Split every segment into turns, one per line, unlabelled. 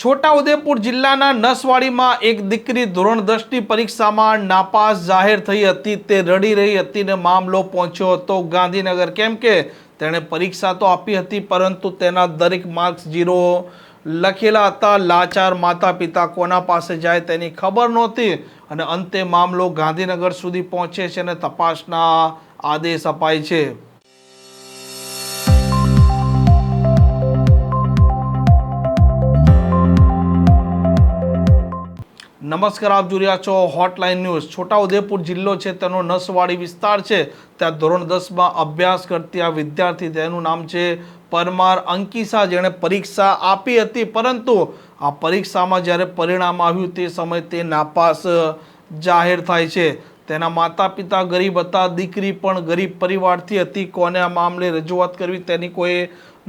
છોટાઉદેપુર જિલ્લાના નસવાડીમાં એક દીકરી ધોરણ દસની પરીક્ષામાં નાપાસ જાહેર થઈ હતી. તે રડી રહી હતી ને મામલો પહોંચ્યો હતો ગાંધીનગર. કેમ કે તેણે પરીક્ષા તો આપી હતી, પરંતુ તેના દરેક માર્ક્સ ઝીરો લખેલા હતા. લાચાર માતા પિતા કોના પાસે જાય તેની ખબર નહોતી અને અંતે મામલો ગાંધીનગર સુધી પહોંચે છે અને તપાસના આદેશ અપાય છે. નમસ્કાર, આપ જોઈ રહ્યા છો હોટલાઇન ન્યૂઝ છોટાઉદેપુર જિલ્લો છે, તેનો નસવાડી વિસ્તાર છે. ત્યાં ધોરણ દસમાં અભ્યાસ કરતી આ વિદ્યાર્થી, તેનું નામ છે પરમાર અંકિસા. જેણે પરીક્ષા આપી હતી, પરંતુ આ પરીક્ષામાં જ્યારે પરિણામ આવ્યું તે સમયે તે નાપાસ જાહેર થાય છે. તેના માતા પિતા ગરીબ હતા, દીકરી પણ ગરીબ પરિવારથી હતી. કોને આ મામલે રજૂઆત કરવી તેની કોઈ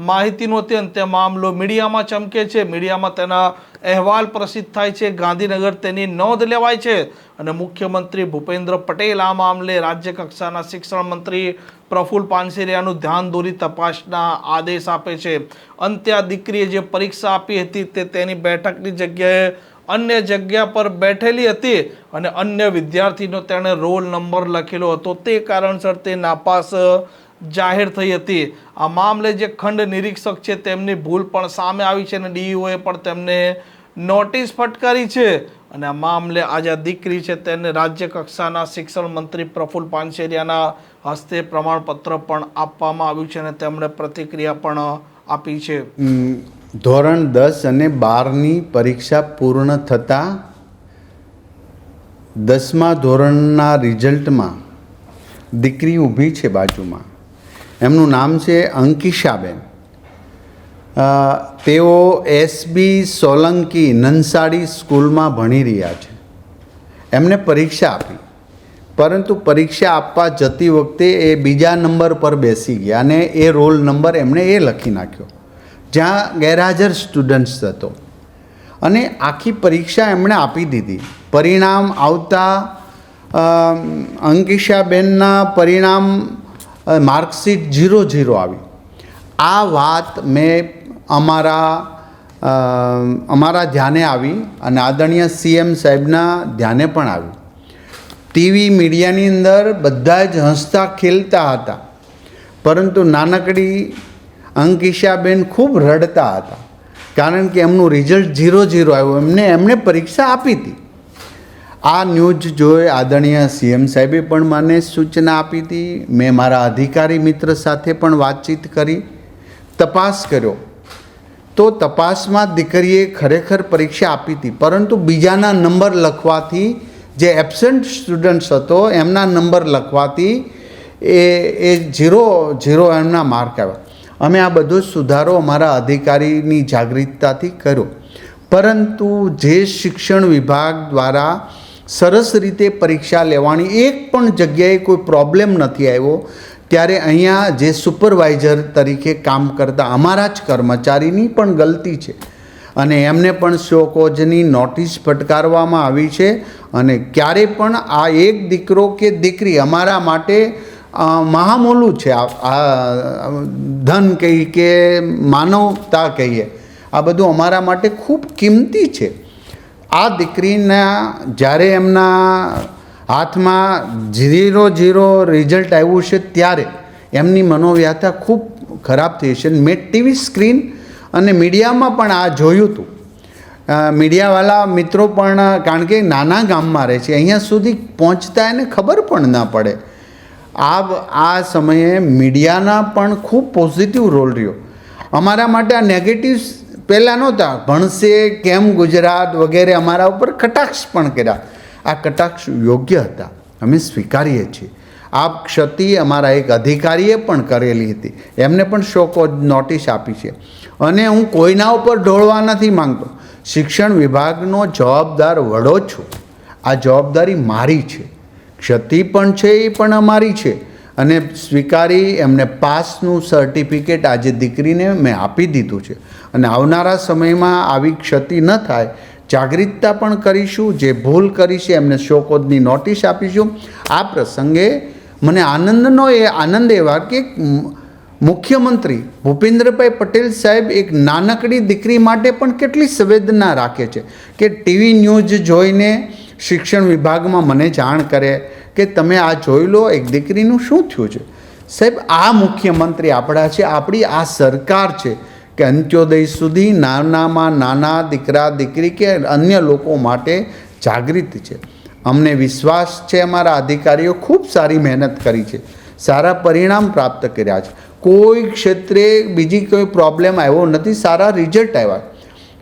માહિતી નહોતી અને તે મામલો મીડિયામાં ચમકે છે. મીડિયામાં તેના અહેવાલ પ્રસિદ્ધ થાય છે. ગાંધીનગર તેની નોંધ લેવાય છે અને મુખ્યમંત્રી ભૂપેન્દ્ર પટેલ આ મામલે રાજ્ય કક્ષાના શિક્ષણ મંત્રી પ્રફુલ પાનસેરિયાનું ધ્યાન દોરી તપાસના આદેશ આપે છે. અંતે આ દીકરીએ જે પરીક્ષા આપી હતી તે તેની બેઠકની જગ્યાએ અન્ય જગ્યા પર બેઠેલી હતી અને અન્ય વિદ્યાર્થીનો તેણે રોલ નંબર લખેલો હતો. તે કારણસર તે નાપાસ જાહેર થઈ હતી. આ મામલે જે ખંડ નિરીક્ષક છે તેમની ભૂલ પણ સામે આવી છે અને ડીઈઓએ પણ તેમને નોટિસ ફટકારી છે. અને આ મામલે આજે આ દીકરી છે તેને રાજ્ય કક્ષાના શિક્ષણ મંત્રી પ્રફુલ પાનસેરિયાના હસ્તે પ્રમાણપત્ર પણ આપવામાં આવ્યું છે અને તેમણે પ્રતિક્રિયા પણ આપી છે.
ધોરણ દસ અને બારની પરીક્ષા પૂર્ણ થતાં દસમા ધોરણના રિઝલ્ટમાં દીકરી ઊભી છે બાજુમાં. એમનું નામ છે અંકિશાબેન તેઓ એસબી સોલંકી નંસાડી સ્કૂલમાં ભણી રહ્યા છે. એમને પરીક્ષા આપી. પરંતુ પરીક્ષા આપવા જતી વખતે એ બીજા નંબર પર બેસી ગયા અને એ રોલ નંબર એમણે એ લખી નાખ્યો. જ્યાં ગેરહાજર સ્ટુડન્ટ્સ હતો. અને આખી પરીક્ષા એમણે આપી દીધી. પરિણામ આવતા અંકિશાબેનના પરિણામ માર્કશીટ ઝીરો ઝીરો આવી. આ વાત મેં અમારા અમારા ધ્યાને આવી અને આદરણીય સીએમ સાહેબના ધ્યાને પણ આવી. ટીવી મીડિયાની અંદર બધા જ હસતા, ખેલતા હતા. પરંતુ નાનકડી અંકિશાબેન ખૂબ રડતા હતા. કારણ કે એમનું રિઝલ્ટ ઝીરો ઝીરો આવ્યું. એમને એમણે પરીક્ષા આપી હતી. આ ન્યૂઝ જોઈ આદરણીય સીએમ સાહેબે પણ મને સૂચના આપી હતી. મેં મારા અધિકારી મિત્ર સાથે પણ વાતચીત કરી. તપાસ કર્યો. તો તપાસમાં દીકરીએ ખરેખર પરીક્ષા આપી હતી. પરંતુ બીજાના નંબર લખવાથી જે એબસેન્ટ સ્ટુડન્ટ્સ હતો, એમના નંબર લખવાથી એ એ ઝીરો ઝીરો એમના માર્ક આવ્યા. અમે આ બધો સુધારો અમારા અધિકારીની જાગૃતતાથી કર્યો. પરંતુ જે શિક્ષણ વિભાગ દ્વારા સરસ રીતે પરીક્ષા લેવાની એક પણ જગ્યાએ કોઈ પ્રોબ્લેમ નથી આવ્યો, ત્યારે અહીંયા જે સુપરવાઇઝર તરીકે કામ કરતા અમારા જ કર્મચારીની પણ ગલતી છે. અને એમને પણ શોકોજની નોટિસ ફટકારવામાં આવી છે. અને ક્યારે પણ આ એક દીકરો કે દીકરી અમારા માટે મહામૂલું છે. આ ધન કહી કે માનવતા કહીએ. આ બધું અમારા માટે ખૂબ કિંમતી છે. આ દીકરીના જ્યારે એમના હાથમાં ઝીરો ઝીરો રિઝલ્ટ આવ્યું છે ત્યારે એમની મનોવ્યથા ખૂબ ખરાબ થઈ છે. મેં ટીવી સ્ક્રીન અને મીડિયામાં પણ આ જોયું હતું. મીડિયાવાળા મિત્રો પણ, કારણ કે નાના ગામમાં રહે છે, અહીંયા સુધી પહોંચતા એને ખબર પણ ના પડે. આ આ સમયે મીડિયાના પણ ખૂબ પોઝિટિવ રોલ રહ્યો. અમારા માટે આ નેગેટિવ્સ પહેલાં નહોતા. ભણશે, કેમ ગુજરાત વગેરે અમારા ઉપર કટાક્ષ પણ કર્યા. આ કટાક્ષ યોગ્ય હતા. અમે સ્વીકારીએ છીએ. આ ક્ષતિ અમારા એક અધિકારીએ પણ કરેલી હતી. એમને પણ શોકો નોટિસ આપી છે. અને હું કોઈના ઉપર ઢોળવા નથી માંગતો. શિક્ષણ વિભાગનો જવાબદાર વડો છું. આ જવાબદારી મારી છે. ક્ષતિ પણ છે, એ પણ અમારી છે. અને સ્વીકારી એમને પાસનું સર્ટિફિકેટ આજે દીકરીને મેં આપી દીધું છે. અને આવનારા સમયમાં આવી ક્ષતિ ન થાય, જાગૃતતા પણ કરીશું, જે ભૂલ કરી છે એમને શોકોદની નોટિસ આપીશું. આ પ્રસંગે મને આનંદનો એ આનંદ એવા કે મુખ્યમંત્રી ભૂપેન્દ્રભાઈ પટેલ સાહેબ એક નાનકડી દીકરી માટે પણ કેટલી સંવેદના રાખે છે કે ટીવી ન્યૂઝ જોઈને શિક્ષણ વિભાગમાં મને જાણ કરે કે તમે આ જોઈ લો, એક દીકરીનું શું થયું છે? સાહેબ, આ મુખ્યમંત્રી આપણા છે, આપણી આ સરકાર છે કે અંત્યોદય સુધી નાનામાં નાના દીકરા, દીકરી કે અન્ય લોકો માટે જાગૃત છે. અમને વિશ્વાસ છે અમારા અધિકારીઓ ખૂબ સારી મહેનત કરી છે, સારા પરિણામ પ્રાપ્ત કર્યા છે. કોઈ ક્ષેત્રે બીજી કોઈ પ્રોબ્લેમ આવ્યો નથી, સારા રિઝલ્ટ આવ્યા.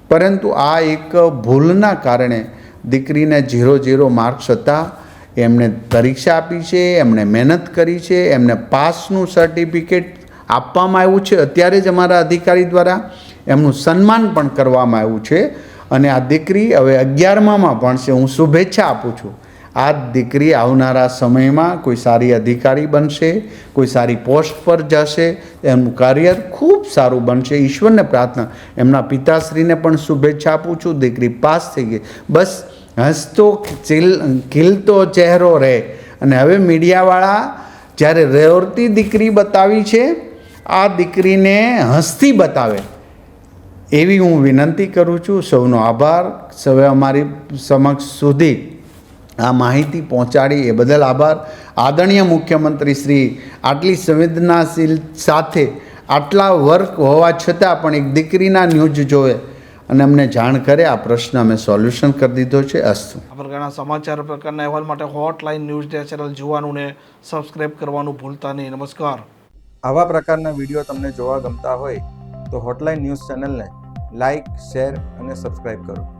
પરંતુ આ એક ભૂલના કારણે દીકરીને ઝીરો ઝીરો માર્ક્સ હતા. એમણે પરીક્ષા આપી છે, એમણે મહેનત કરી છે, એમને પાસનું સર્ટિફિકેટ આપવામાં આવ્યું છે. અત્યારે જ અમારા અધિકારી દ્વારા એમનું સન્માન પણ કરવામાં આવ્યું છે. અને આ દીકરી હવે અગિયારમામાં ભણશે હું શુભેચ્છા આપું છું. આ દીકરી આવનારા સમયમાં કોઈ સારી અધિકારી બનશે, કોઈ સારી પોસ્ટ પર જશે. એમનું કરિયર ખૂબ સારું બનશે. ઈશ્વરને પ્રાર્થના. એમના પિતાશ્રીને પણ શુભેચ્છા આપું છું. દીકરી પાસ થઈ ગઈ. બસ હસતો ખીલ ખીલતો ચહેરો રહે. અને હવે મીડિયાવાળા જ્યારે રેવરતી દીકરી બતાવી છે, આ દીકરીને હસતી બતાવે. એવી હું વિનંતી કરું છું, સૌનો આભાર. સૌએ અમારી સમક્ષ સુધી આ માહિતી પહોંચાડી. એ બદલ આભાર. આદરણીય મુખ્યમંત્રી શ્રી, આટલી સંવેદનાશીલ સાથે આટલા વર્ક હોવા છતાં પણ એક દીકરીના ન્યૂઝ જોવે. અને અમને જાણ કરે આ પ્રશ્ન અમે સોલ્યુશન કરી દીધો છે. અસ્તુ.
આ પ્રકારના સમાચાર પ્રકારના અહેવાલ માટે હોટલાઇન ન્યૂઝ ડે ચેનલ જોવાનું ને સબસ્ક્રાઇબ કરવાનું ભૂલતા નહીં. નમસ્કાર.
આવા પ્રકારના વીડિયો તમને જોવા ગમતા હોય તો હોટલાઇન ન્યૂઝ ચેનલને લાઇક શેર અને સબસ્ક્રાઇબ કરો.